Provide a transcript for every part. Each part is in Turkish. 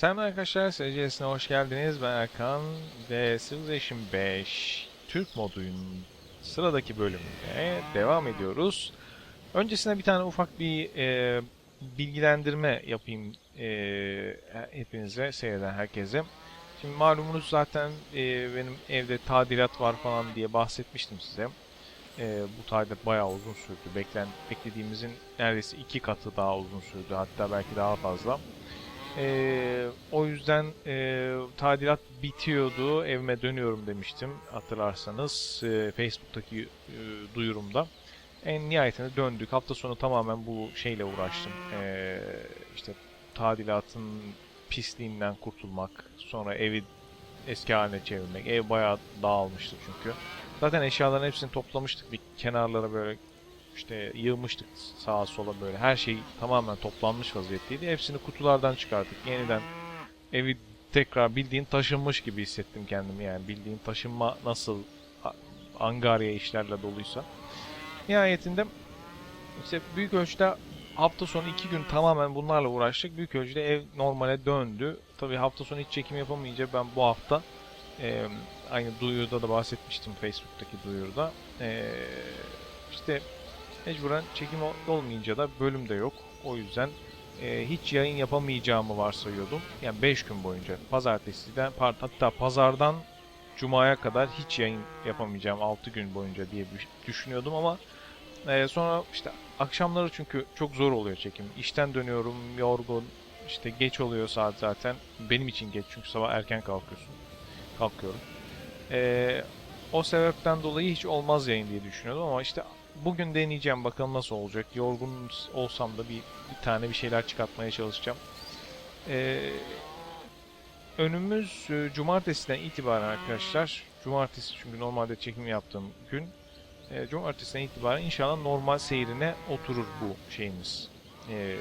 Selam arkadaşlar, SCS'ine hoş geldiniz. Ben Erkan ve Civilization 5 Türk modunun sıradaki bölümüne devam ediyoruz. Öncesinde bir tane ufak bir e, bilgilendirme yapayım e, hepinize, seyreden herkese. Şimdi malumunuz zaten e, benim evde tadilat var falan diye bahsetmiştim size. E, bu tadilat bayağı uzun sürdü. Beklen, beklediğimizin neredeyse iki katı daha uzun sürdü. Hatta belki daha fazla. Ee, o yüzden e, tadilat bitiyordu, evime dönüyorum demiştim hatırlarsanız e, Facebook'taki e, duyurumda. En nihayetinde döndük. Hafta sonu tamamen bu şeyle uğraştım. Ee, işte tadilatın pisliğinden kurtulmak, sonra evi eski haline çevirmek. Ev bayağı dağılmıştı çünkü. Zaten eşyaların hepsini toplamıştık bir kenarlara böyle işte yığmıştık sağa sola böyle. Her şey tamamen toplanmış vaziyetteydi. Hepsini kutulardan çıkarttık. Yeniden evi tekrar bildiğin taşınmış gibi hissettim kendimi yani. Bildiğin taşınma nasıl angarya işlerle doluysa. Nihayetinde işte büyük ölçüde hafta sonu iki gün tamamen bunlarla uğraştık. Büyük ölçüde ev normale döndü. Tabii hafta sonu hiç çekim yapamayınca ben bu hafta e, aynı duyuruda da bahsetmiştim Facebook'taki duyuruda. E, işte Mecburen çekim ol- olmayınca da bölüm de yok. O yüzden e, hiç yayın yapamayacağımı varsayıyordum. Yani 5 gün boyunca. Pazartesiden, hatta pazardan Cuma'ya kadar hiç yayın yapamayacağım 6 gün boyunca diye düş- düşünüyordum ama e, sonra işte akşamları çünkü çok zor oluyor çekim. İşten dönüyorum, yorgun, işte geç oluyor saat zaten. Benim için geç çünkü sabah erken kalkıyorsun. Kalkıyorum. E, o sebepten dolayı hiç olmaz yayın diye düşünüyordum ama işte bugün deneyeceğim bakalım nasıl olacak. Yorgun olsam da bir, bir tane bir şeyler çıkartmaya çalışacağım. Ee, önümüz e, cumartesiden itibaren arkadaşlar. Cumartesi çünkü normalde çekim yaptığım gün. E, cumartesiden itibaren inşallah normal seyrine oturur bu şeyimiz. E,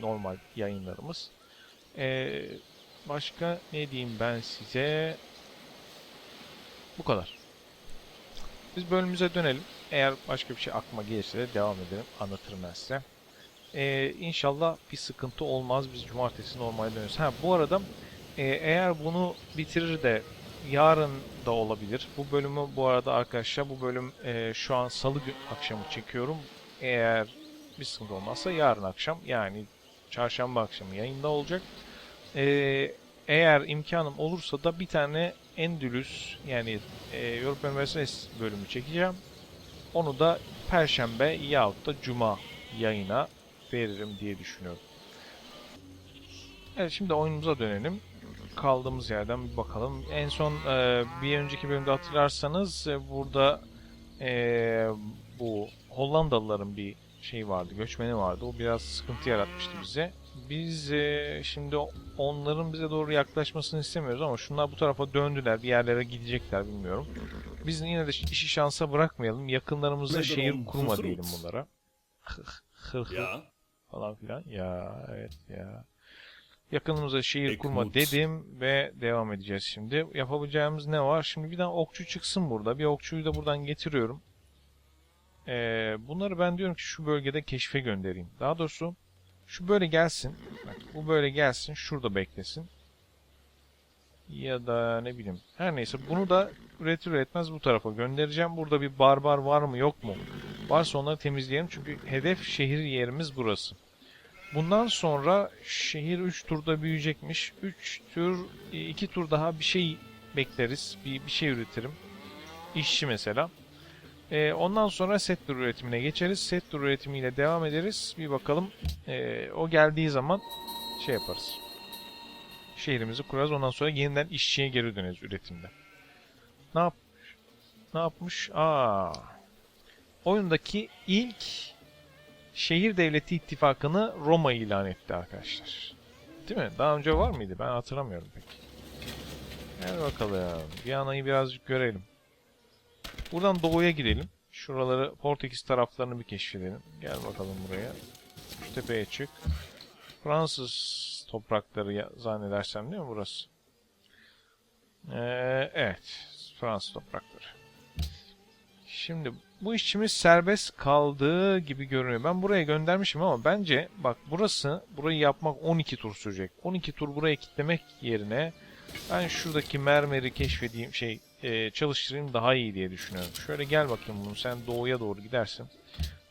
normal yayınlarımız. E, başka ne diyeyim ben size? Bu kadar. Biz bölümümüze dönelim. Eğer başka bir şey aklıma gelirse de devam edelim. Anlatırım ben size. Ee, inşallah bir sıkıntı olmaz. Biz cumartesi normale dönüyoruz. Ha bu arada e, eğer bunu bitirir de yarın da olabilir. Bu bölümü bu arada arkadaşlar bu bölüm e, şu an salı gün akşamı çekiyorum. Eğer bir sıkıntı olmazsa yarın akşam yani çarşamba akşamı yayında olacak. Ee, eğer imkanım olursa da bir tane Endülüs yani e, Europa Universalis bölümü çekeceğim. Onu da Perşembe yahut da Cuma yayına veririm diye düşünüyorum. Evet şimdi oyunumuza dönelim. Kaldığımız yerden bir bakalım. En son e, bir önceki bölümde hatırlarsanız e, burada e, bu Hollandalıların bir şey vardı, göçmeni vardı. O biraz sıkıntı yaratmıştı bize. Biz e, şimdi onların bize doğru yaklaşmasını istemiyoruz ama şunlar bu tarafa döndüler. Bir yerlere gidecekler bilmiyorum. Biz yine de işi şansa bırakmayalım. Yakınlarımızda şehir kurma diyelim bunlara. Ja, falan filan. Ya evet ya. Yakınımıza şehir Ekmut. kurma dedim ve devam edeceğiz şimdi. Yapabileceğimiz ne var? Şimdi bir tane okçu çıksın burada. Bir okçuyu da buradan getiriyorum. Ee, bunları ben diyorum ki şu bölgede keşfe göndereyim. Daha doğrusu şu böyle gelsin. Bak, bu böyle gelsin. Şurada beklesin. Ya da ne bileyim. Her neyse bunu da üretir üretmez bu tarafa göndereceğim. Burada bir barbar var mı yok mu? Varsa onları temizleyelim. Çünkü hedef şehir yerimiz burası. Bundan sonra şehir 3 turda büyüyecekmiş. 3 tur, 2 tur daha bir şey bekleriz. Bir, bir şey üretirim. İşçi mesela. Ee, ondan sonra settler üretimine geçeriz. Settler üretimiyle devam ederiz. Bir bakalım. Ee, o geldiği zaman şey yaparız. Şehrimizi kurarız. Ondan sonra yeniden işçiye geri döneriz üretimde. Ne yapmış? Ne yapmış? Aa. Oyundaki ilk şehir devleti ittifakını Roma ilan etti arkadaşlar. Değil mi? Daha önce var mıydı? Ben hatırlamıyorum pek. Gel bakalım. Viyana'yı birazcık görelim. Buradan doğuya gidelim. Şuraları Portekiz taraflarını bir keşfedelim. Gel bakalım buraya. Şu tepeye çık. Fransız toprakları ya- zannedersem değil mi burası? Ee, evet. Fransız toprakları. Şimdi bu işçimiz serbest kaldığı gibi görünüyor. Ben buraya göndermişim ama bence bak burası burayı yapmak 12 tur sürecek. 12 tur buraya kitlemek yerine ben şuradaki mermeri keşfedeyim şey e, çalıştırayım daha iyi diye düşünüyorum. Şöyle gel bakayım bunu sen doğuya doğru gidersin.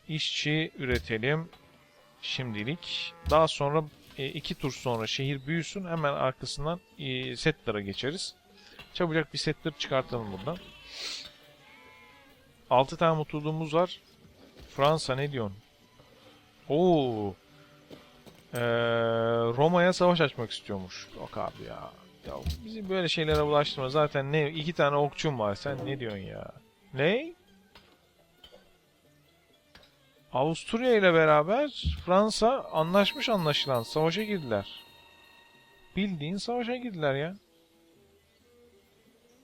İşçi üretelim şimdilik. Daha sonra e, iki tur sonra şehir büyüsün hemen arkasından e, settler'a geçeriz. Çabucak bir settler çıkartalım buradan. 6 tane mutluluğumuz var. Fransa ne diyorsun? Oo. Ee, Roma'ya savaş açmak istiyormuş. Yok abi ya. Ya bizi böyle şeylere bulaştırma. Zaten ne iki tane okçum var. Sen ne diyorsun ya? Ne? Avusturya ile beraber Fransa anlaşmış anlaşılan. Savaşa girdiler. Bildiğin savaşa girdiler ya.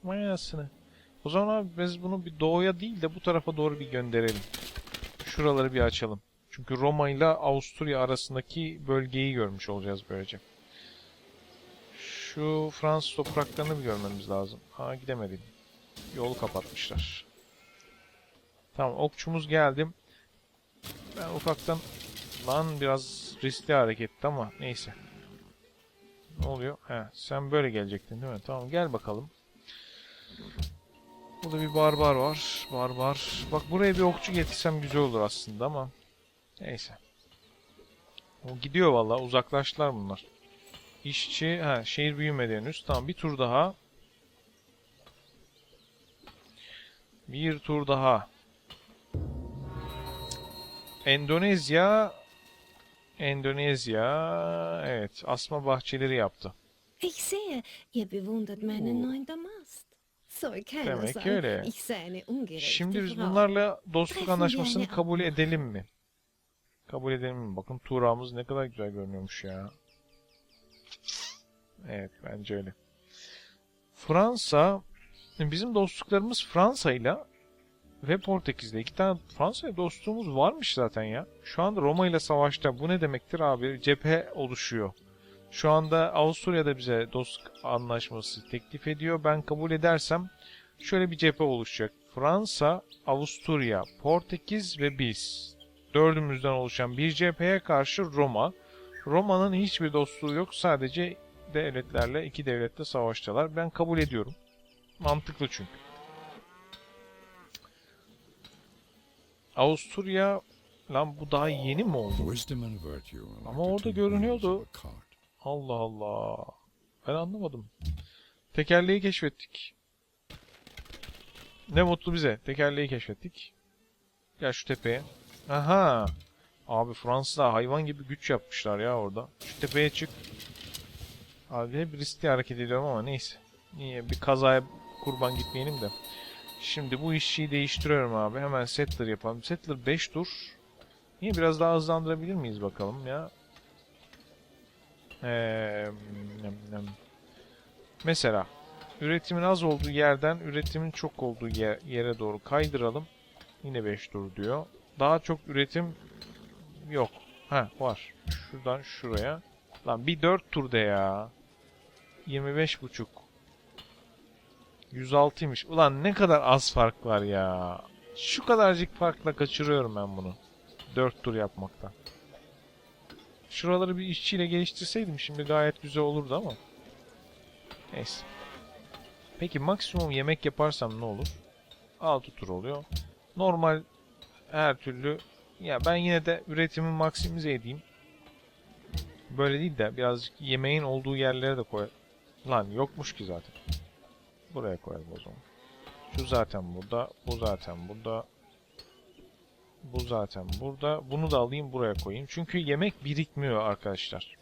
Mayasını. O zaman abi biz bunu bir doğuya değil de bu tarafa doğru bir gönderelim. Şuraları bir açalım. Çünkü Roma ile Avusturya arasındaki bölgeyi görmüş olacağız böylece. Şu Fransız topraklarını bir görmemiz lazım. Ha gidemedim. Yolu kapatmışlar. Tamam okçumuz geldi. Ben ufaktan lan biraz riskli hareketti ama neyse. Ne oluyor? He, sen böyle gelecektin değil mi? Tamam gel bakalım. Burada bir barbar var. Barbar. Bak buraya bir okçu getirsem güzel olur aslında ama. Neyse. O gidiyor vallahi uzaklaştılar bunlar. İşçi, ha şehir büyümedi henüz. Tamam bir tur daha. Bir tur daha. Endonezya Endonezya evet asma bahçeleri yaptı. Ich sehe, ihr bewundert meinen neuen Damast. Demek sein, öyle. ungerechte Şimdi biz bunlarla dostluk anlaşmasını kabul edelim mi? Kabul edelim mi? Bakın Tuğra'mız ne kadar güzel görünüyormuş ya. Evet bence öyle. Fransa bizim dostluklarımız Fransa'yla ve Portekiz'de. iki tane Fransa dostluğumuz varmış zaten ya. Şu anda Roma ile savaşta. Bu ne demektir abi? Cephe oluşuyor. Şu anda Avusturya'da bize dostluk anlaşması teklif ediyor. Ben kabul edersem şöyle bir cephe oluşacak. Fransa, Avusturya, Portekiz ve biz. Dördümüzden oluşan bir cepheye karşı Roma. Roma'nın hiçbir dostluğu yok. Sadece devletlerle iki devlette savaştılar. Ben kabul ediyorum. Mantıklı çünkü. Avusturya lan bu daha yeni mi oldu? Ama orada görünüyordu. Allah Allah. Ben anlamadım. Tekerleği keşfettik. Ne mutlu bize. Tekerleği keşfettik. Gel şu tepeye. Aha. Abi Fransızlar hayvan gibi güç yapmışlar ya orada. Şu tepeye çık. Abi hep riskli hareket ediyorum ama neyse. Niye bir kazaya kurban gitmeyelim de. Şimdi bu işçiyi değiştiriyorum abi. Hemen settler yapalım. Settler 5 tur. Niye biraz daha hızlandırabilir miyiz bakalım ya. Ee. Mesela üretimin az olduğu yerden üretimin çok olduğu yer- yere doğru kaydıralım. Yine 5 tur diyor. Daha çok üretim yok. Ha var. Şuradan şuraya. Lan bir 4 turda ya. 25 buçuk. 106'ymış. Ulan ne kadar az fark var ya. Şu kadarcık farkla kaçırıyorum ben bunu. 4 tur yapmaktan. Şuraları bir işçiyle geliştirseydim şimdi gayet güzel olurdu ama. Neyse. Peki maksimum yemek yaparsam ne olur? 6 tur oluyor. Normal her türlü ya ben yine de üretimi maksimize edeyim. Böyle değil de birazcık yemeğin olduğu yerlere de koy. Lan yokmuş ki zaten. Buraya koyalım o zaman. Şu zaten burada, bu zaten burada. Bu zaten burada. Bunu da alayım buraya koyayım. Çünkü yemek birikmiyor arkadaşlar.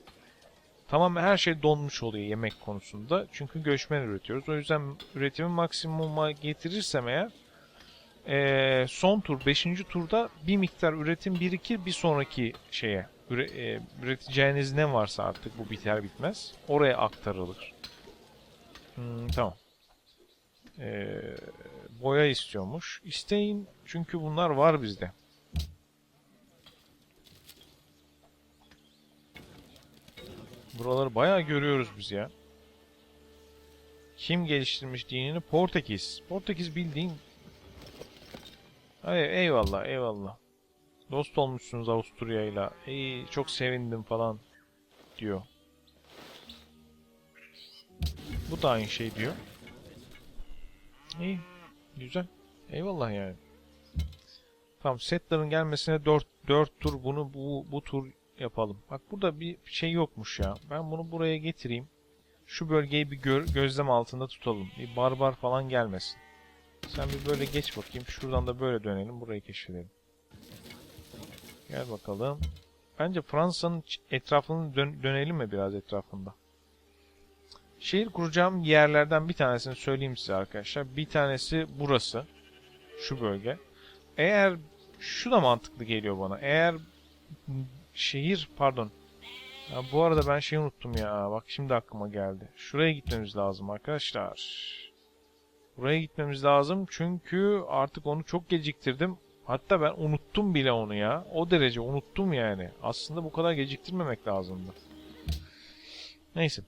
Tamam her şey donmuş oluyor yemek konusunda. Çünkü göçmen üretiyoruz. O yüzden üretimi maksimuma getirirsem eğer eee, son tur 5. turda bir miktar üretim birikir bir sonraki şeye üre, eee, üreteceğiniz ne varsa artık bu biter bitmez oraya aktarılır. Hmm, tamam. Eee, boya istiyormuş. İsteyin çünkü bunlar var bizde. Buraları bayağı görüyoruz biz ya. Kim geliştirmiş dinini? Portekiz. Portekiz bildiğin Ay, eyvallah eyvallah. Dost olmuşsunuz Avusturya'yla. İyi çok sevindim falan diyor. Bu da aynı şey diyor. İyi. Güzel. Eyvallah yani. Tamam setlerin gelmesine 4 4 tur bunu bu bu tur yapalım. Bak burada bir şey yokmuş ya. Ben bunu buraya getireyim. Şu bölgeyi bir gör, gözlem altında tutalım. Bir barbar falan gelmesin. Sen bir böyle geç bakayım. Şuradan da böyle dönelim. Burayı keşfedelim. Gel bakalım. Bence Fransa'nın etrafını dön- dönelim mi biraz etrafında? Şehir kuracağım yerlerden bir tanesini söyleyeyim size arkadaşlar. Bir tanesi burası. Şu bölge. Eğer şu da mantıklı geliyor bana. Eğer şehir pardon. Ya bu arada ben şeyi unuttum ya. Bak şimdi aklıma geldi. Şuraya gitmemiz lazım arkadaşlar. Buraya gitmemiz lazım çünkü artık onu çok geciktirdim. Hatta ben unuttum bile onu ya. O derece unuttum yani. Aslında bu kadar geciktirmemek lazımdı. Neyse.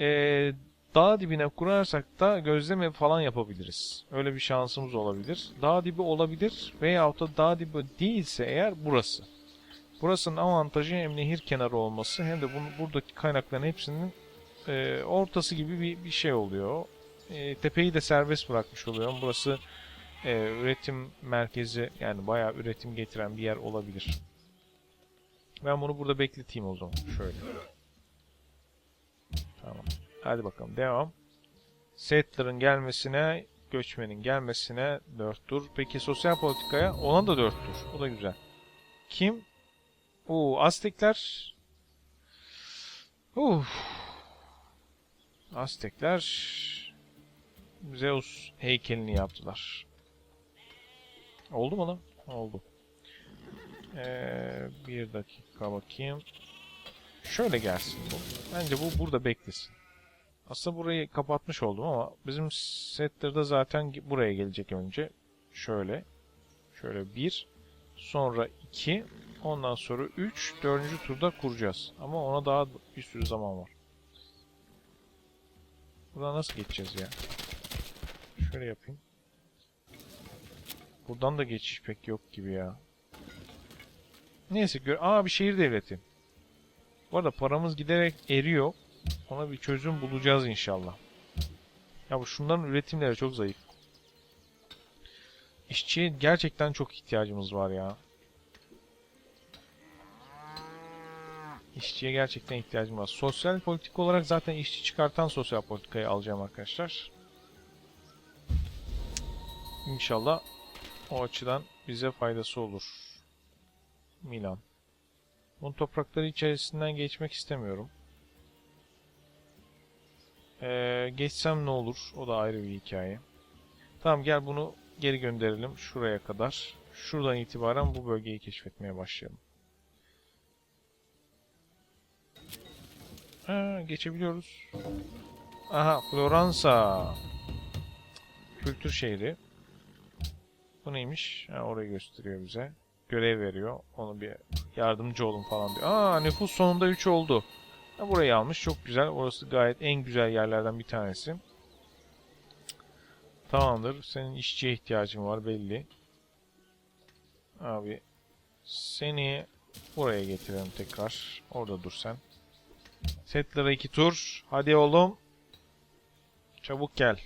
Ee, dağ dibine kurarsak da gözlem evi falan yapabiliriz. Öyle bir şansımız olabilir. Dağ dibi olabilir veyahut da dağ dibi değilse eğer burası. Burasının avantajı hem nehir kenarı olması hem de bunu, buradaki kaynakların hepsinin e, ortası gibi bir, bir şey oluyor. E, tepeyi de serbest bırakmış oluyor. Burası e, üretim merkezi yani bayağı üretim getiren bir yer olabilir. Ben bunu burada bekleteyim o zaman. Şöyle. Tamam. Hadi bakalım devam. Settler'ın gelmesine, göçmenin gelmesine 4 tur. Peki sosyal politikaya ona da 4 tur. O da güzel. Kim? Oo, Aztekler. Uf. Aztekler Zeus heykelini yaptılar. Oldu mu lan? Oldu. Ee, bir dakika bakayım. Şöyle gelsin bu. Bence bu burada beklesin. Aslında burayı kapatmış oldum ama bizim setler'da zaten buraya gelecek önce. Şöyle. Şöyle bir. Sonra iki. Ondan sonra üç. Dördüncü turda kuracağız. Ama ona daha bir sürü zaman var. Buradan nasıl geçeceğiz ya? Şöyle yapayım. Buradan da geçiş pek yok gibi ya. Neyse. Aa bir şehir devleti. Bu arada paramız giderek eriyor. Ona bir çözüm bulacağız inşallah. Ya bu şunların üretimleri çok zayıf. İşçiye gerçekten çok ihtiyacımız var ya. İşçiye gerçekten ihtiyacım var. Sosyal politik olarak zaten işçi çıkartan sosyal politikayı alacağım arkadaşlar. İnşallah o açıdan bize faydası olur. Milan. Bunun toprakları içerisinden geçmek istemiyorum. Ee, geçsem ne olur? O da ayrı bir hikaye. Tamam gel bunu geri gönderelim şuraya kadar. Şuradan itibaren bu bölgeyi keşfetmeye başlayalım. Ha, geçebiliyoruz. Aha Floransa. Kültür şehri. Bu neymiş? Ha, orayı gösteriyor bize. Görev veriyor. Onu bir yardımcı olun falan diyor. Aa nüfus sonunda 3 oldu. Ha, burayı almış. Çok güzel. Orası gayet en güzel yerlerden bir tanesi. Tamamdır. Senin işçiye ihtiyacın var belli. Abi seni buraya getirelim tekrar. Orada dur sen. Settler'a iki tur. Hadi oğlum. Çabuk gel.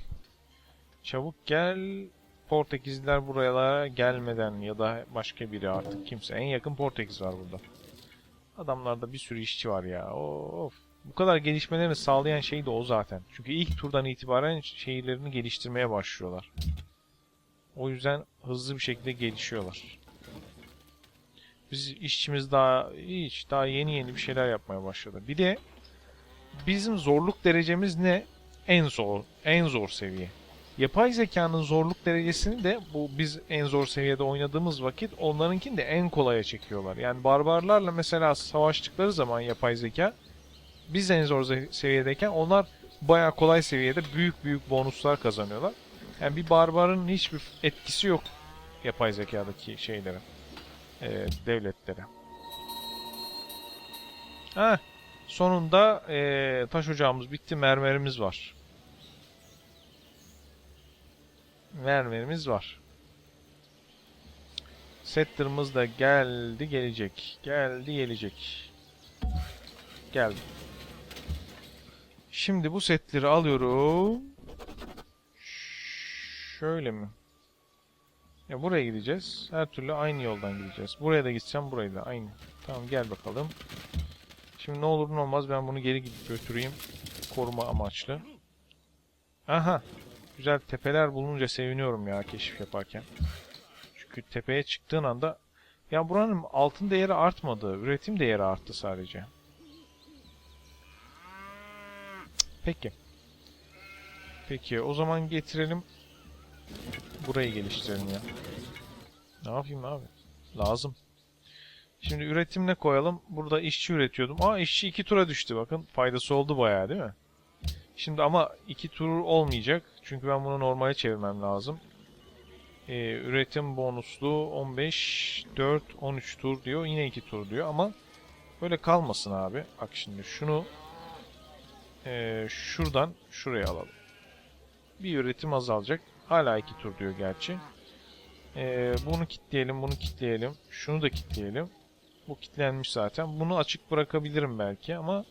Çabuk gel. Portekizliler buralara gelmeden ya da başka biri artık kimse. En yakın Portekiz var burada. Adamlarda bir sürü işçi var ya. Of. Bu kadar gelişmelerini sağlayan şey de o zaten. Çünkü ilk turdan itibaren şehirlerini geliştirmeye başlıyorlar. O yüzden hızlı bir şekilde gelişiyorlar. Biz işçimiz daha hiç daha yeni yeni bir şeyler yapmaya başladı. Bir de bizim zorluk derecemiz ne? En zor, en zor seviye. Yapay zekanın zorluk derecesini de bu biz en zor seviyede oynadığımız vakit onlarınkini de en kolaya çekiyorlar. Yani barbarlarla mesela savaştıkları zaman yapay zeka biz en zor seviyedeyken onlar bayağı kolay seviyede büyük büyük bonuslar kazanıyorlar. Yani bir barbarın hiçbir etkisi yok yapay zekadaki şeylere, e, devletlere. Ha, sonunda e, taş ocağımız bitti, mermerimiz var. Mermerimiz var. Setter'ımız da geldi gelecek. Geldi gelecek. Geldi. Şimdi bu setleri alıyorum. Şöyle mi? Ya buraya gideceğiz. Her türlü aynı yoldan gideceğiz. Buraya da gideceğim, buraya da aynı. Tamam gel bakalım. Şimdi ne olur ne olmaz ben bunu geri gidip götüreyim. Koruma amaçlı. Aha. Güzel tepeler bulununca seviniyorum ya keşif yaparken. Çünkü tepeye çıktığın anda ya buranın altın değeri artmadı. Üretim değeri arttı sadece. Peki. Peki o zaman getirelim. Burayı geliştirelim ya. Ne yapayım abi? Lazım. Şimdi üretim ne koyalım? Burada işçi üretiyordum. Aa işçi iki tura düştü bakın. Faydası oldu bayağı değil mi? Şimdi ama iki tur olmayacak. Çünkü ben bunu normale çevirmem lazım. Ee, üretim bonuslu 15, 4, 13 tur diyor. Yine 2 tur diyor ama böyle kalmasın abi. Bak şimdi şunu ee, şuradan şuraya alalım. Bir üretim azalacak. Hala 2 tur diyor gerçi. Ee, bunu kitleyelim, bunu kitleyelim. Şunu da kitleyelim. Bu kitlenmiş zaten. Bunu açık bırakabilirim belki ama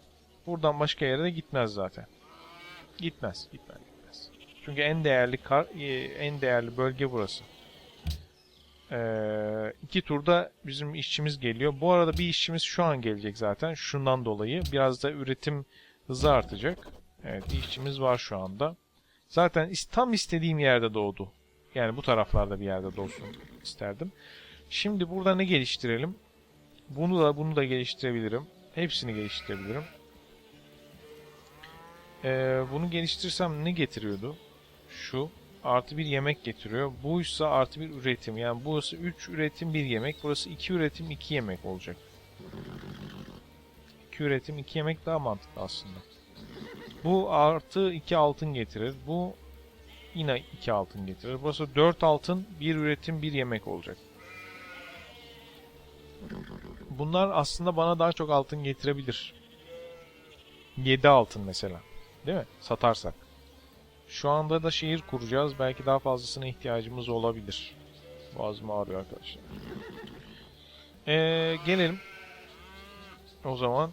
buradan başka yere de gitmez zaten. Gitmez, gitmez, gitmez. Çünkü en değerli kar, e, en değerli bölge burası. Ee, iki turda bizim işçimiz geliyor. Bu arada bir işçimiz şu an gelecek zaten. Şundan dolayı biraz da üretim hızı artacak. Evet, işçimiz var şu anda. Zaten tam istediğim yerde doğdu. Yani bu taraflarda bir yerde doğsun isterdim. Şimdi burada ne geliştirelim? Bunu da bunu da geliştirebilirim. Hepsini geliştirebilirim. Ee, bunu geliştirsem ne getiriyordu? Şu artı bir yemek getiriyor. Buysa artı bir üretim. Yani burası 3 üretim 1 yemek. Burası 2 üretim 2 yemek olacak. 2 üretim 2 yemek daha mantıklı aslında. Bu artı 2 altın getirir. Bu yine 2 altın getirir. Burası 4 altın 1 üretim 1 yemek olacak. Bunlar aslında bana daha çok altın getirebilir. 7 altın mesela. Değil mi? Satarsak. Şu anda da şehir kuracağız. Belki daha fazlasına ihtiyacımız olabilir. Boğazım ağrıyor arkadaşlar. Ee, gelelim. O zaman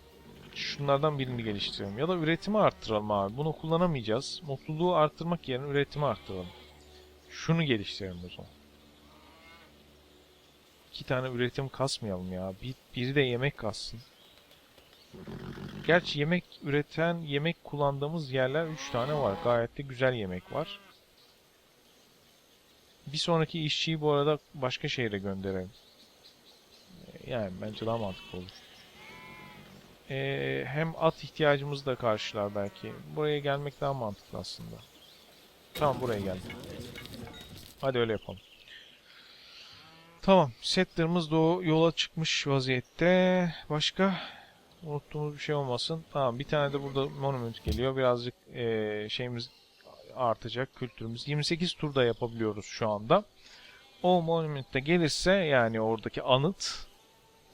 şunlardan birini geliştirelim. Ya da üretimi arttıralım abi. Bunu kullanamayacağız. Mutluluğu arttırmak yerine üretimi arttıralım. Şunu geliştirelim o zaman. İki tane üretim kasmayalım ya. Bir, biri de yemek kassın. Gerçi yemek üreten, yemek kullandığımız yerler 3 tane var. Gayet de güzel yemek var. Bir sonraki işçiyi bu arada başka şehre gönderelim. Ee, Yani bence daha mantıklı olur. Ee, hem at ihtiyacımızı da karşılar belki. Buraya gelmek daha mantıklı aslında. Tamam buraya geldim. Hadi öyle yapalım. Tamam. Setlerimiz de o yola çıkmış vaziyette. Başka? Unuttuğumuz bir şey olmasın. Tamam bir tane de burada monument geliyor. Birazcık eee, şeyimiz artacak kültürümüz. 28 turda yapabiliyoruz şu anda. O monument de gelirse yani oradaki anıt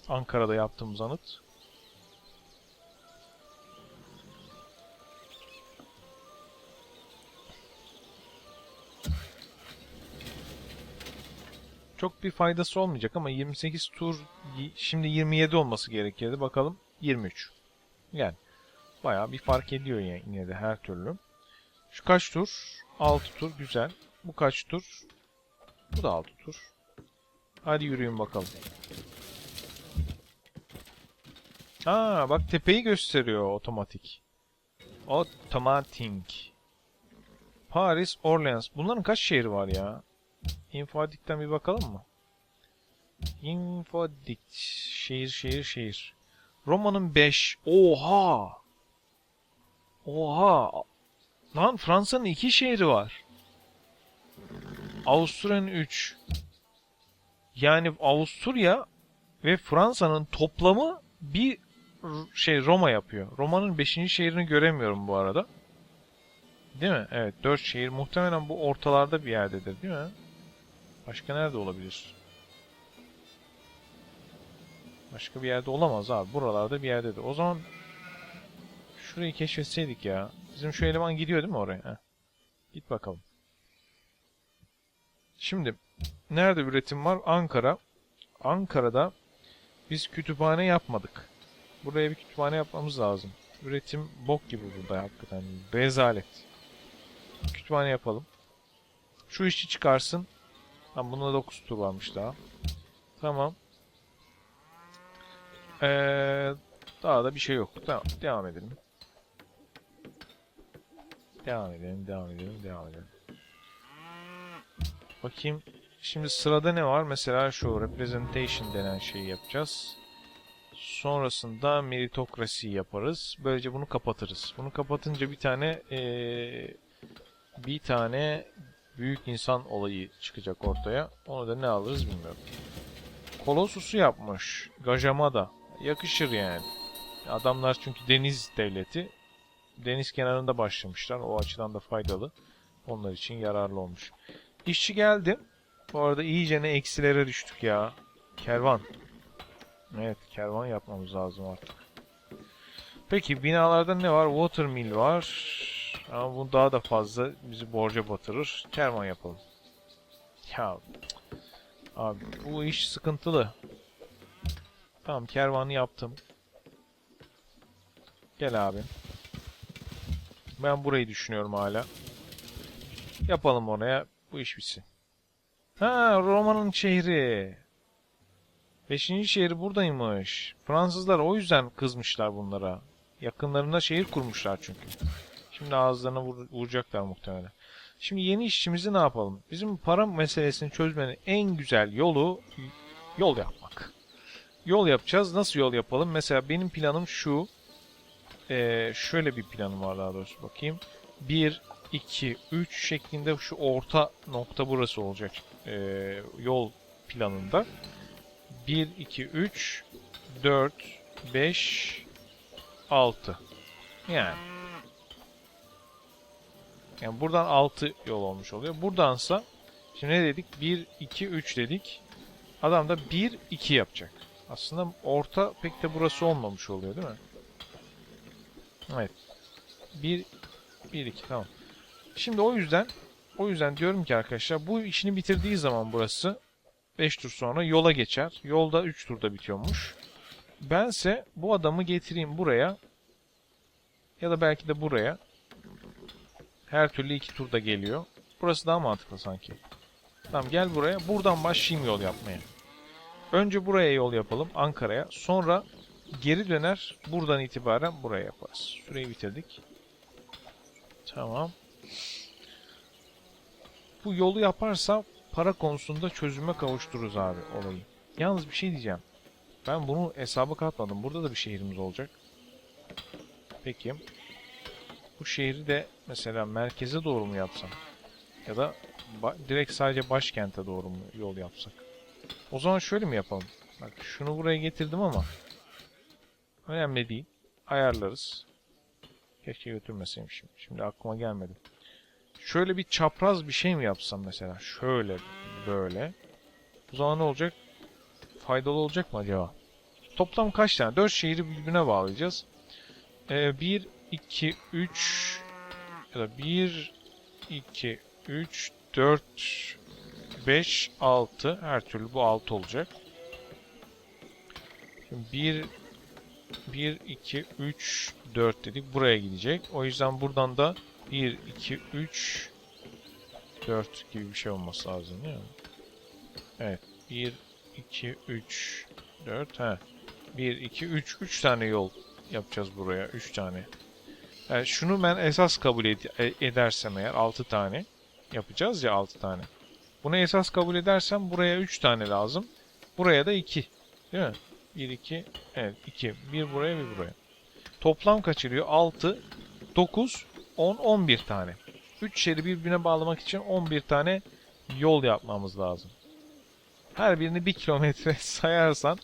Ankara'da yaptığımız anıt çok bir faydası olmayacak ama 28 tur şimdi 27 olması gerekirdi. Bakalım 23. Yani bayağı bir fark ediyor yani yine de her türlü. Şu kaç tur? 6 tur güzel. Bu kaç tur? Bu da 6 tur. Hadi yürüyün bakalım. Aa bak tepeyi gösteriyor otomatik. Otomatik. Paris, Orleans. Bunların kaç şehri var ya? Infodik'ten bir bakalım mı? Infodik. Şehir, şehir, şehir. Roma'nın 5. Oha! Oha! Lan Fransa'nın 2 şehri var. Avusturya'nın 3. Yani Avusturya ve Fransa'nın toplamı bir şey Roma yapıyor. Roma'nın 5. şehrini göremiyorum bu arada. Değil mi? Evet 4 şehir. Muhtemelen bu ortalarda bir yerdedir değil mi? Başka nerede olabilir? Başka bir yerde olamaz abi. Buralarda bir yerdedir. O zaman şurayı keşfetseydik ya. Bizim şu eleman gidiyor değil mi oraya? Heh. Git bakalım. Şimdi nerede üretim var? Ankara. Ankara'da biz kütüphane yapmadık. Buraya bir kütüphane yapmamız lazım. Üretim bok gibi burada hakikaten. Rezalet. Kütüphane yapalım. Şu işçi çıkarsın. Tamam bunda 9 tur varmış daha. Tamam. Ee, daha da bir şey yok. Tamam devam edelim. Devam edelim, devam edelim, devam edelim. Bakayım. Şimdi sırada ne var? Mesela şu representation denen şeyi yapacağız. Sonrasında meritokrasi yaparız. Böylece bunu kapatırız. Bunu kapatınca bir tane eee, bir tane büyük insan olayı çıkacak ortaya. Onu da ne alırız bilmiyorum. Kolossus'u yapmış. Gajamada. Yakışır yani. Adamlar çünkü deniz devleti. Deniz kenarında başlamışlar. O açıdan da faydalı. Onlar için yararlı olmuş. İşçi geldi. Bu arada iyice ne eksilere düştük ya. Kervan. Evet kervan yapmamız lazım artık. Peki binalarda ne var? Watermill var. Ama bu daha da fazla bizi borca batırır. Kervan yapalım. Ya abi bu iş sıkıntılı. Tamam kervanı yaptım. Gel abi. Ben burayı düşünüyorum hala. Yapalım oraya. Bu iş bitsin. Ha Roma'nın şehri. Beşinci şehri buradaymış. Fransızlar o yüzden kızmışlar bunlara. Yakınlarında şehir kurmuşlar çünkü. Şimdi ağızlarına vur- vuracaklar muhtemelen. Şimdi yeni işçimizi ne yapalım? Bizim para meselesini çözmenin en güzel yolu yol yapmak. Yol yapacağız. Nasıl yol yapalım? Mesela benim planım şu. Ee, şöyle bir planım var daha doğrusu bakayım. 1, 2, 3 şeklinde şu orta nokta burası olacak. Ee, yol planında. 1, 2, 3, 4, 5, 6. Yani. Yani buradan 6 yol olmuş oluyor. Buradansa şimdi ne dedik? 1, 2, 3 dedik. Adam da 1, 2 yapacak. Aslında orta pek de burası olmamış oluyor değil mi? Evet. 1, 1, 2 tamam. Şimdi o yüzden o yüzden diyorum ki arkadaşlar bu işini bitirdiği zaman burası 5 tur sonra yola geçer. Yolda 3 turda bitiyormuş. Bense bu adamı getireyim buraya ya da belki de buraya. Her türlü 2 turda geliyor. Burası daha mantıklı sanki. Tamam gel buraya. Buradan başlayayım yol yapmaya. Önce buraya yol yapalım Ankara'ya. Sonra geri döner buradan itibaren buraya yaparız. Süreyi bitirdik. Tamam. Bu yolu yaparsa para konusunda çözüme kavuştururuz abi olayı. Yalnız bir şey diyeceğim. Ben bunu hesaba katmadım. Burada da bir şehrimiz olacak. Peki. Bu şehri de mesela merkeze doğru mu yapsam? Ya da direkt sadece başkente doğru mu yol yapsak? O zaman şöyle mi yapalım? Bak şunu buraya getirdim ama önemli değil. Ayarlarız. Keşke götürmeseymişim. Şimdi aklıma gelmedi. Şöyle bir çapraz bir şey mi yapsam mesela? Şöyle böyle. O zaman ne olacak? Faydalı olacak mı acaba? Toplam kaç tane? 4 şehri birbirine bağlayacağız. Ee, 1, 2, 3 ya da 1, 2, 3, 4, 5, 6. Her türlü bu 6 olacak. Şimdi 1, 1, 2, 3, 4 dedik. Buraya gidecek. O yüzden buradan da 1, 2, 3, 4 gibi bir şey olması lazım değil mi? Evet. 1, 2, 3, 4. He. 1, 2, 3. 3 tane yol yapacağız buraya. 3 tane. Yani şunu ben esas kabul ed- e- edersem eğer 6 tane yapacağız ya 6 tane. Bunu esas kabul edersem buraya 3 tane lazım. Buraya da 2. Değil mi? 1, 2, evet 2. Bir buraya bir buraya. Toplam kaçırıyor? 6, 9, 10, 11 tane. 3 şeri birbirine bağlamak için 11 tane yol yapmamız lazım. Her birini 1 kilometre sayarsan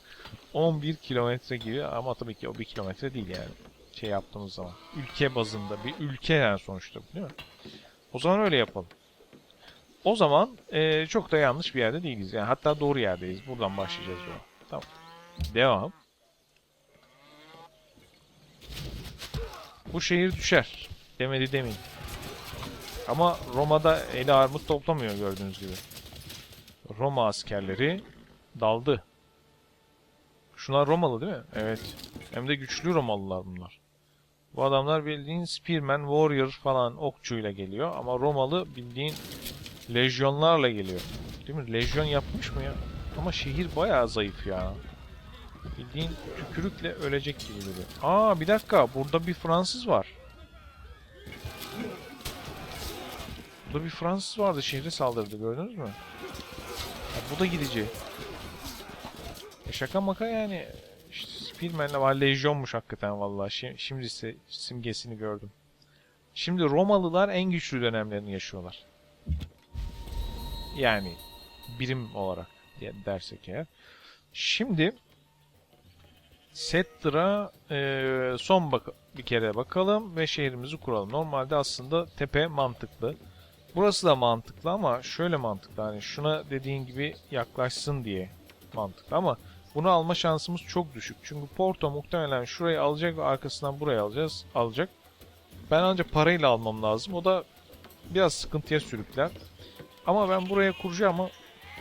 11 kilometre gibi ama tabii ki o 1 kilometre değil yani. Şey yaptığımız zaman. Ülke bazında bir ülke yani sonuçta değil mi? O zaman öyle yapalım. O zaman eee, çok da yanlış bir yerde değiliz. Yani hatta doğru yerdeyiz. Buradan başlayacağız yola. Tamam. Devam. Bu şehir düşer. Demedi demeyin. Ama Roma'da eli armut toplamıyor gördüğünüz gibi. Roma askerleri daldı. Şunlar Romalı değil mi? Evet. Hem de güçlü Romalılar bunlar. Bu adamlar bildiğin Spearman, Warrior falan okçuyla geliyor. Ama Romalı bildiğin lejyonlarla geliyor. Değil mi? Lejyon yapmış mı ya? Ama şehir bayağı zayıf ya. Bildiğin tükürükle ölecek gibi duruyor. Aa bir dakika. Burada bir Fransız var. Burada bir Fransız vardı. Şehre saldırdı. Gördünüz mü? Ha, bu da gidici. E şaka maka yani. İşte Spearman'le var. Lejyonmuş hakikaten vallahi. Şi- Şimdi ise simgesini gördüm. Şimdi Romalılar en güçlü dönemlerini yaşıyorlar. Yani birim olarak dersek eğer. Şimdi Settra e, son bak bir kere bakalım ve şehrimizi kuralım. Normalde aslında tepe mantıklı. Burası da mantıklı ama şöyle mantıklı. Hani şuna dediğin gibi yaklaşsın diye mantıklı ama bunu alma şansımız çok düşük. Çünkü Porto muhtemelen şurayı alacak ve arkasından burayı alacağız. Alacak. Ben ancak parayla almam lazım. O da biraz sıkıntıya sürükler. Ama ben buraya kuracağım ama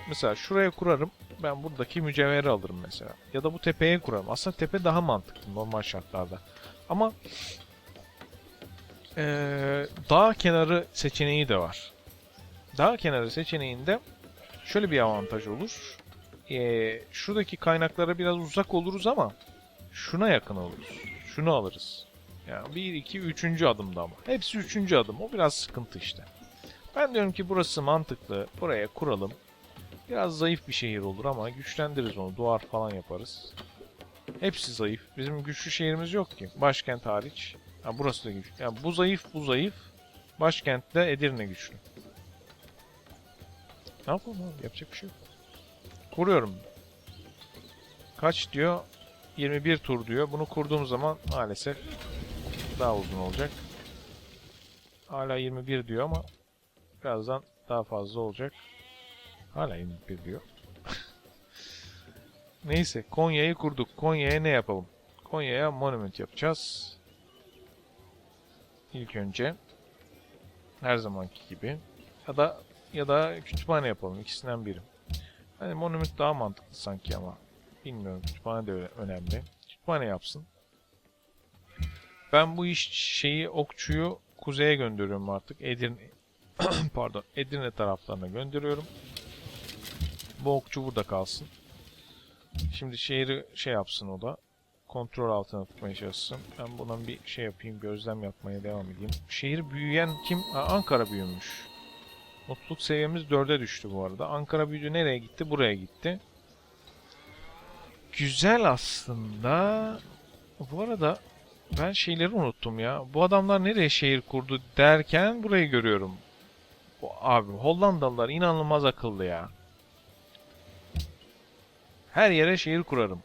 mesela şuraya kurarım. Ben buradaki mücevheri alırım mesela. Ya da bu tepeye kurarım. Aslında tepe daha mantıklı normal şartlarda. Ama eee dağ kenarı seçeneği de var. Dağ kenarı seçeneğinde şöyle bir avantaj olur. Eee, şuradaki kaynaklara biraz uzak oluruz ama şuna yakın oluruz. Şunu alırız. Yani 1, 2, 3. adımda ama. Hepsi 3. adım. O biraz sıkıntı işte. Ben diyorum ki burası mantıklı. Buraya kuralım. Biraz zayıf bir şehir olur ama güçlendiririz onu. Duvar falan yaparız. Hepsi zayıf. Bizim güçlü şehrimiz yok ki. Başkent hariç. Ha, burası da güçlü. Yani bu zayıf, bu zayıf. Başkent de Edirne güçlü. Ne yapalım abi? Yapacak bir şey yok. Kuruyorum. Kaç diyor? 21 tur diyor. Bunu kurduğum zaman maalesef daha uzun olacak. Hala 21 diyor ama birazdan daha fazla olacak. Hala 21 diyor. Neyse Konya'yı kurduk. Konya'ya ne yapalım? Konya'ya monument yapacağız. İlk önce her zamanki gibi ya da ya da kütüphane yapalım ikisinden biri. Hani monument daha mantıklı sanki ama bilmiyorum kütüphane de önemli. Kütüphane yapsın. Ben bu iş şeyi okçuyu kuzeye gönderiyorum artık. Edirne pardon Edirne taraflarına gönderiyorum. Bu okçu burada kalsın. Şimdi şehri şey yapsın o da. Kontrol altına tutmaya çalışsın. Ben bundan bir şey yapayım. Gözlem yapmaya devam edeyim. Şehir büyüyen kim? Ha, Ankara büyümüş. Mutluluk seviyemiz 4'e düştü bu arada. Ankara büyüdü. Nereye gitti? Buraya gitti. Güzel aslında. Bu arada ben şeyleri unuttum ya. Bu adamlar nereye şehir kurdu derken burayı görüyorum. Abi Hollandalılar inanılmaz akıllı ya. Her yere şehir kurarım.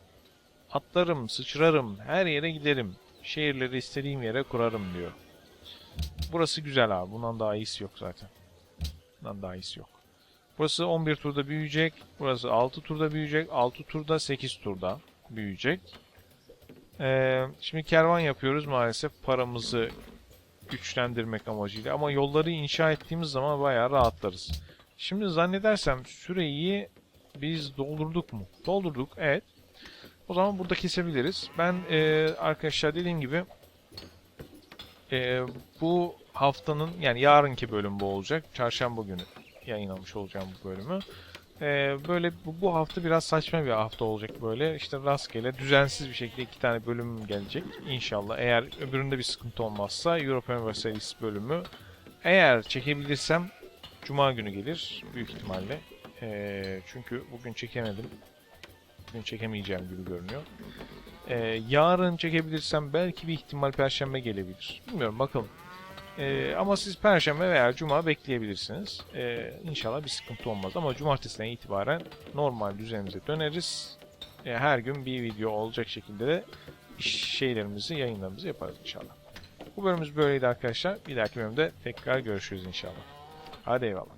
Atlarım, sıçrarım, her yere giderim. Şehirleri istediğim yere kurarım diyor. Burası güzel abi. Bundan daha iyisi yok zaten. Bundan daha iyisi yok. Burası 11 turda büyüyecek. Burası 6 turda büyüyecek. 6 turda 8 turda büyüyecek. Ee, şimdi kervan yapıyoruz maalesef paramızı güçlendirmek amacıyla. Ama yolları inşa ettiğimiz zaman bayağı rahatlarız. Şimdi zannedersem süreyi biz doldurduk mu? Doldurduk evet. O zaman burada kesebiliriz. Ben e, arkadaşlar dediğim gibi e, bu haftanın yani yarınki bölüm bu olacak. Çarşamba günü yayınlamış olacağım bu bölümü. E, böyle bu, bu hafta biraz saçma bir hafta olacak böyle. İşte rastgele düzensiz bir şekilde iki tane bölüm gelecek. İnşallah eğer öbüründe bir sıkıntı olmazsa European Versailles bölümü eğer çekebilirsem Cuma günü gelir büyük ihtimalle. E, çünkü bugün çekemedim. Bugün çekemeyeceğim gibi görünüyor. Ee, yarın çekebilirsem belki bir ihtimal perşembe gelebilir. Bilmiyorum bakalım. Ee, ama siz perşembe veya cuma bekleyebilirsiniz. Ee, inşallah bir sıkıntı olmaz ama cumartesiden itibaren normal düzenimize döneriz. Ee, her gün bir video olacak şekilde de şeylerimizi, yayınlarımızı yaparız inşallah. Bu bölümümüz böyleydi arkadaşlar. Bir dahaki bölümde tekrar görüşürüz inşallah. Hadi eyvallah.